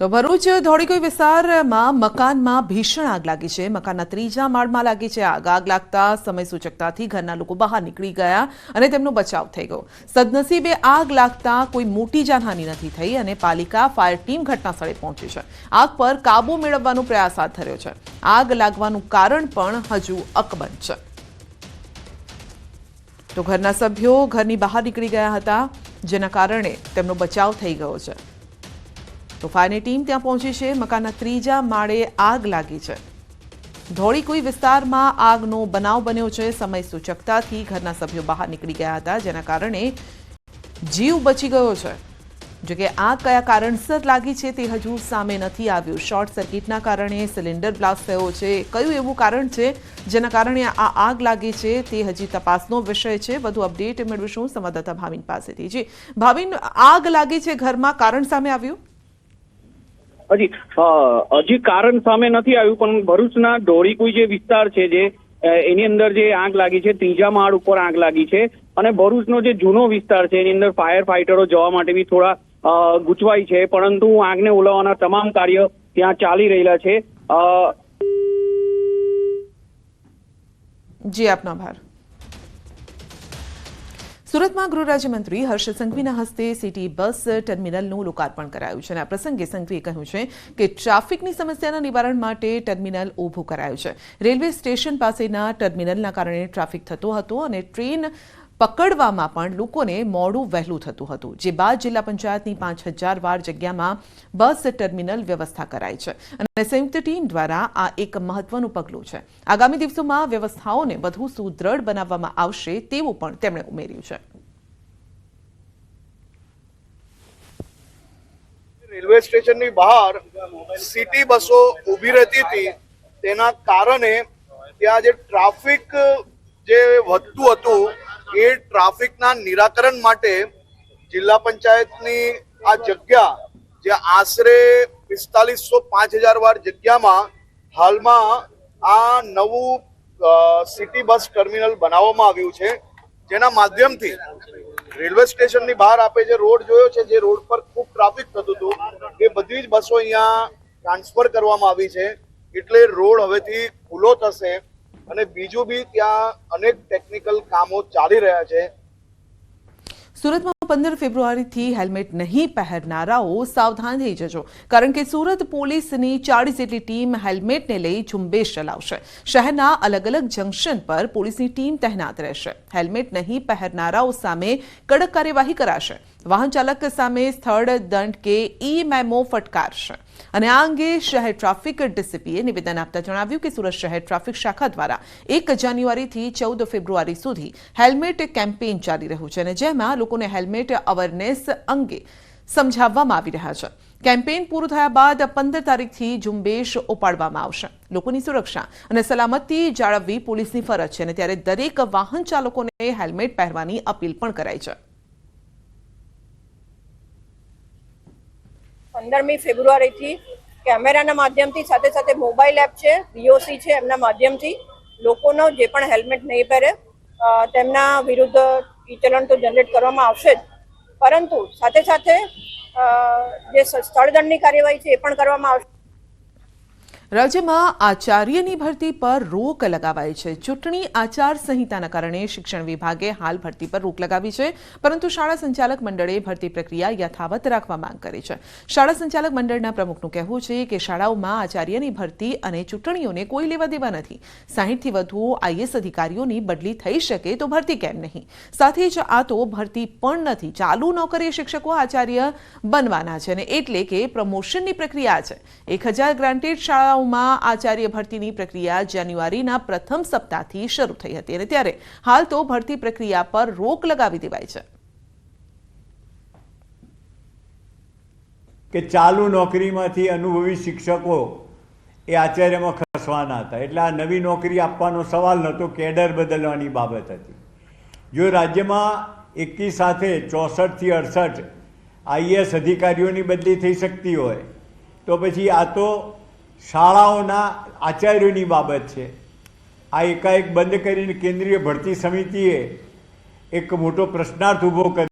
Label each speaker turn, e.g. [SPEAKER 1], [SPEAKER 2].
[SPEAKER 1] તો ભરૂચ ધોળીકોઈ વિસ્તારમાં મકાનમાં ભીષણ આગ લાગી છે. મકાનના ત્રીજા માળમાં લાગી છે આગ. આગ લાગતા સમય સૂચકતાથી ઘરના લોકો બહાર નીકળી ગયા અને તેમનો બચાવ થઈ ગયો. સદનસીબે આગ લાગતા કોઈ મોટી જાનહાનિ નથી થઈ અને પાલિકા, ફાયર ટીમ ઘટના સ્થળે પહોંચી છે. આગ પર કાબુ મેળવવાનો પ્રયાસ હાથ ધર્યો છે. આગ લાગવાનું કારણ પણ હજુ અકબંધ છે. તો ઘરના સભ્યો ઘરની બહાર નીકળી ગયા હતા, જેના કારણે તેમનો બચાવ થઈ ગયો છે. તો ફાયરની ટીમ ત્યાં પહોંચી છે. મકાનના ત્રીજા માળે આગ લાગી છે. ધોળીકુઈ વિસ્તારમાં આગનો બનાવ બન્યો છે. સમય સૂચકતાથી ઘરના સભ્યો બહાર નીકળી ગયા હતા, જેના કારણે જીવ બચી ગયો છે. જોકે આગ કયા કારણસર લાગી છે તે હજુ સામે નથી આવ્યું. શોર્ટ સર્કિટના કારણે સિલિન્ડર બ્લાસ્ટ થયો છે. કયું એવું કારણ છે જેના કારણે આ આગ લાગી છે તે હજી તપાસનો વિષય છે. વધુ અપડેટ મેળવીશું સંવાદદાતા ભાવિન પાસેથી. જી, ભાવિન, આગ લાગી છે ઘરમાં કારણ સામે આવ્યું?
[SPEAKER 2] હજી હજી કારણ સામે નથી આવ્યું, પણ ભરૂચના ઢોળીકુઈ જે વિસ્તાર છે જે એની અંદર જે આગ લાગી છે, ત્રીજા માળ ઉપર આગ લાગી છે, અને ભરૂચનો જે જૂનો વિસ્તાર છે, એની અંદર ફાયર ફાઇટરો જવા માટે બી થોડા ગૂંચવાય છે, પરંતુ આગને ઓલવવાના તમામ કાર્ય ત્યાં ચાલી રહેલા છે.
[SPEAKER 1] જી, આપનો આભાર. સુરતમાં ગૃહ રાજ્યમંત્રી હર્ષ સંઘવીના હસ્તે સિટી બસ ટર્મિનલનું લોકાર્પણ કરાયું છે અને આ પ્રસંગે સંઘવીએ કહ્યું છે કે ટ્રાફિકની સમસ્યાના નિવારણ માટે ટર્મિનલ ઊભું કરાયું છે. રેલવે સ્ટેશન પાસેના ટર્મિનલના કારણે ટ્રાફિક થતો હતો અને ટ્રેન પકડવામાં પણ લોકોને મોડું વહેલું થતું હતું, જે બાદ જિલ્લા પંચાયતની પાંચ હજાર વાર જગ્યામાં બસ ટર્મિનલ વ્યવસ્થા કરાઈ છે અને સંયુક્ત ટીમ દ્વારા આ એક મહત્વનું પગલું છે. આગામી દિવસોમાં વ્યવસ્થાઓને વધુ સુદૃઢ બનાવવામાં આવશે તેવું પણ તેમણે ઉમેર્યું છે.
[SPEAKER 3] રેલવે સ્ટેશનની બહાર સિટી બસો ઊભી રહેતી હતી, તેના કારણે ત્યાં જે ટ્રાફિક જે વધતું હતું એ ટ્રાફિકના નિરાકરણ માટે જિલ્લા પંચાયતની આ જગ્યા, જે આશરે પિસ્તાલીસો પાંચ હજાર વાર જગ્યામાં હાલમાં આ નવું સિટી બસ ટર્મિનલ બનાવવામાં આવ્યું છે, જેના માધ્યમથી રેલવે સ્ટેશનની બહાર આપે જે રોડ જોયો છે, જે રોડ પર ખૂબ ટ્રાફિક થતું હતું, એ બધી જ બસો અહીંયા ટ્રાન્સફર કરવામાં આવી છે, એટલે રોડ હવેથી ખુલ્લો થશે અને બીજું બી ત્યાં અનેક ટેકનિકલ કામો ચાલી રહ્યા છે.
[SPEAKER 1] સુરતમાં પંદર ફેબ્રુઆરીથી હેલ્મેટ નહીં પહેરનારાઓ સાવધાન થઈ જજો, કારણ કે સુરત પોલીસની ચાળીસ જેટલી ટીમ હેલ્મેટને લઈ ઝુંબેશ ચલાવશે. શહેરના અલગ અલગ જંકશન પર પોલીસની ટીમ તહેનાત રહેશે. હેલ્મેટ નહીં પહેરનારાઓ સામે કડક કાર્યવાહી કરાશે. વાહન ચાલક સામે સ્થળ દંડ કે ઈ મેમો ફટકારશે. અને આ અંગે શહેર ટ્રાફિક ડીસીપીએ નિવેદન આપતા જણાવ્યું કે સુરત શહેર ટ્રાફિક શાખા દ્વારા એક જાન્યુઆરીથી ચૌદ ફેબ્રુઆરી સુધી હેલ્મેટ કેમ્પેઇન ચાલી રહ્યું છે અને જેમાં લોકોને હેલ્મેટ અવેરનેસ અંગે સમજાવવામાં આવી રહ્યા છે. કેમ્પેઇન પૂરું થયા બાદ પંદર તારીખથી ઝુંબેશ ઉપાડવામાં આવશે. લોકોની સુરક્ષા અને સલામતી જાળવવી પોલીસની ફરજ છે અને ત્યારે દરેક વાહન ચાલકોને હેલ્મેટ પહેરવાની અપીલ પણ કરાઈ છે.
[SPEAKER 4] પંદરમી ફેબ્રુઆરીથી કેમેરાના માધ્યમથી સાથે સાથે મોબાઈલ એપ છે બીઓસી છે એમના માધ્યમથી લોકોનો જે પણ હેલ્મેટ નહીં પહેરે તેમના વિરુદ્ધ ચલણ તો જનરેટ કરવામાં આવશે જ. પરંતુ સાથે સાથે જે સ્થળદંડની કાર્યવાહી છે એ પણ કરવામાં આવશે.
[SPEAKER 1] રાજ્યમાં આચાર્યની ભરતી પર રોક લગાવાઈ છે. ચૂંટણી આચાર સંહિતાના કારણે શિક્ષણ વિભાગે હાલ ભરતી પર રોક લગાવી છે, પરંતુ શાળા સંચાલક મંડળે ભરતી પ્રક્રિયા યથાવત રાખવા માંગ કરી છે. શાળા સંચાલક મંડળના પ્રમુખનું કહેવું છે કે શાળાઓમાં આચાર્યની ભરતી અને ચૂંટણીઓને કોઈ લેવા દેવા નથી. સાહીઠથી વધુ આઈએસ અધિકારીઓની બદલી થઈ શકે તો ભરતી કેમ નહીં? સાથે જ આ તો ભરતી પણ નથી. ચાલુ નોકરી શિક્ષકો આચાર્ય બનવાના છે અને એટલે કે પ્રમોશનની પ્રક્રિયા છે. એક હજાર ગ્રાન્ટેડ શાળાઓમાં આચાર્ય ભરતીની પ્રક્રિયા જાન્યુઆરીના પ્રથમ સપ્તાહથી શરૂ થઈ હતી અને ત્યારે હાલ તો ભરતી પ્રક્રિયા પર રોક લગાવી દેવાઈ છે.
[SPEAKER 5] કે ચાલુ નોકરીમાંથી અનુભવી શિક્ષકો એ આચાર્યમાં ખસવાના હતા. એટલે આ નવી નોકરી આપવાનો સવાલ નહોતો, કેડર બદલવાની બાબત હતી. જો રાજ્યમાં એકી સાથે ચોસઠથી અડસઠ આઈએસ અધિકારીઓની બદલી થઈ શકતી હોય, તો પછી આ તો શાળાઓના આચાર્યોની બાબત છે. આ એકાએક બંધ કરીને કેન્દ્રીય ભરતી સમિતિએ એક મોટો પ્રશ્નાર્થ ઊભો કર્યો